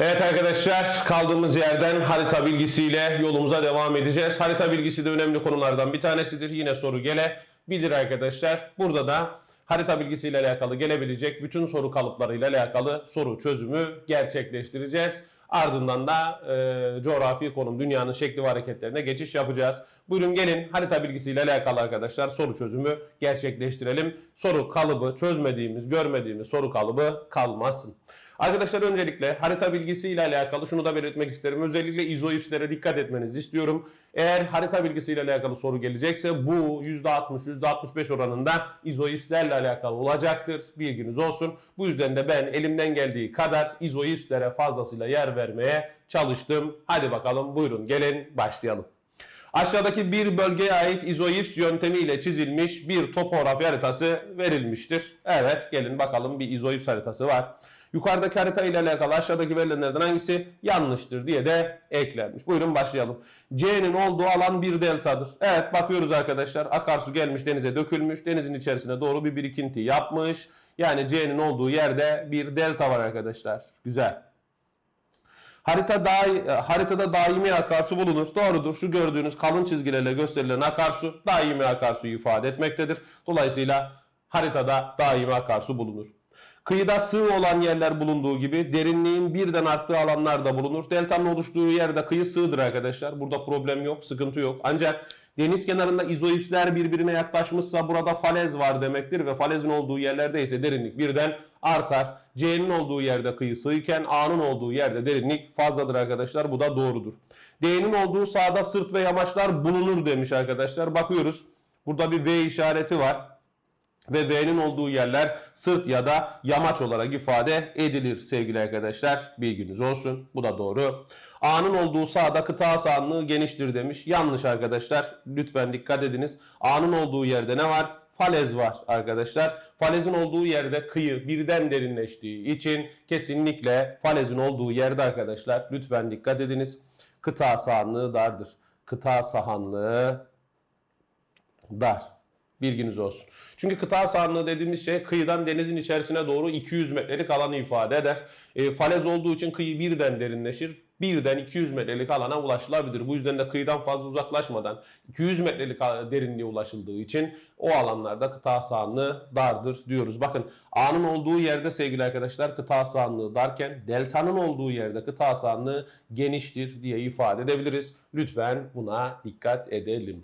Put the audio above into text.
Evet arkadaşlar kaldığımız yerden harita bilgisiyle yolumuza devam edeceğiz. Harita bilgisi de önemli konulardan bir tanesidir. Yine soru gelebilir arkadaşlar. Burada da harita bilgisiyle alakalı gelebilecek bütün soru kalıplarıyla alakalı soru çözümü gerçekleştireceğiz. Ardından da e, coğrafi konum, dünyanın şekli ve hareketlerine geçiş yapacağız. Buyurun gelin harita bilgisiyle alakalı arkadaşlar soru çözümü gerçekleştirelim. Soru kalıbı çözmediğimiz, görmediğimiz soru kalıbı kalmasın. Arkadaşlar öncelikle harita bilgisiyle alakalı şunu da belirtmek isterim. Özellikle izoipslere dikkat etmenizi istiyorum. Eğer harita bilgisiyle alakalı soru gelecekse bu %60, %65 oranında izoipslerle alakalı olacaktır. Bilginiz olsun. Bu yüzden de ben elimden geldiği kadar izoipslere fazlasıyla yer vermeye çalıştım. Hadi bakalım buyurun gelin başlayalım. Aşağıdaki bir bölgeye ait izoips yöntemiyle çizilmiş bir topografi haritası verilmiştir. Evet gelin bakalım bir izoips haritası var. Yukarıdaki harita ile alakalı aşağıdaki verilenlerden hangisi yanlıştır diye de eklenmiş. Buyurun başlayalım. C'nin olduğu alan bir deltadır. Evet bakıyoruz arkadaşlar. Akarsu gelmiş denize dökülmüş. Denizin içerisine doğru bir birikinti yapmış. Yani C'nin olduğu yerde bir delta var arkadaşlar. Güzel. Harita dahi, haritada daimi akarsu bulunur. Doğrudur. Şu gördüğünüz kalın çizgilerle gösterilen akarsu daimi akarsuyu ifade etmektedir. Dolayısıyla haritada daimi akarsu bulunur. Kıyıda sığ olan yerler bulunduğu gibi derinliğin birden arttığı alanlar da bulunur. Deltanın oluştuğu yerde kıyı sığdır arkadaşlar. Burada problem yok, sıkıntı yok. Ancak deniz kenarında izoipsler birbirine yaklaşmışsa burada falez var demektir ve falezin olduğu yerlerde ise derinlik birden artar. C'nin olduğu yerde kıyı sığ A'nın olduğu yerde derinlik fazladır arkadaşlar. Bu da doğrudur. D'nin olduğu sağda sırt ve yamaçlar bulunur demiş arkadaşlar. Bakıyoruz. Burada bir V işareti var ve V'nin olduğu yerler sırt ya da yamaç olarak ifade edilir sevgili arkadaşlar. Bilginiz olsun. Bu da doğru. A'nın olduğu sahada kıta sahanlığı geniştir demiş. Yanlış arkadaşlar. Lütfen dikkat ediniz. A'nın olduğu yerde ne var? Falez var arkadaşlar. Falezin olduğu yerde kıyı birden derinleştiği için kesinlikle falezin olduğu yerde arkadaşlar lütfen dikkat ediniz. Kıta sahanlığı dardır. Kıta sahanlığı dar. Bilginiz olsun. Çünkü kıta sahanlığı dediğimiz şey kıyıdan denizin içerisine doğru 200 metrelik alanı ifade eder. E, falez olduğu için kıyı birden derinleşir. Birden 200 metrelik alana ulaşılabilir. Bu yüzden de kıyıdan fazla uzaklaşmadan 200 metrelik derinliğe ulaşıldığı için o alanlarda kıta sahanlığı dardır diyoruz. Bakın A'nın olduğu yerde sevgili arkadaşlar kıta sahanlığı darken delta'nın olduğu yerde kıta sahanlığı geniştir diye ifade edebiliriz. Lütfen buna dikkat edelim.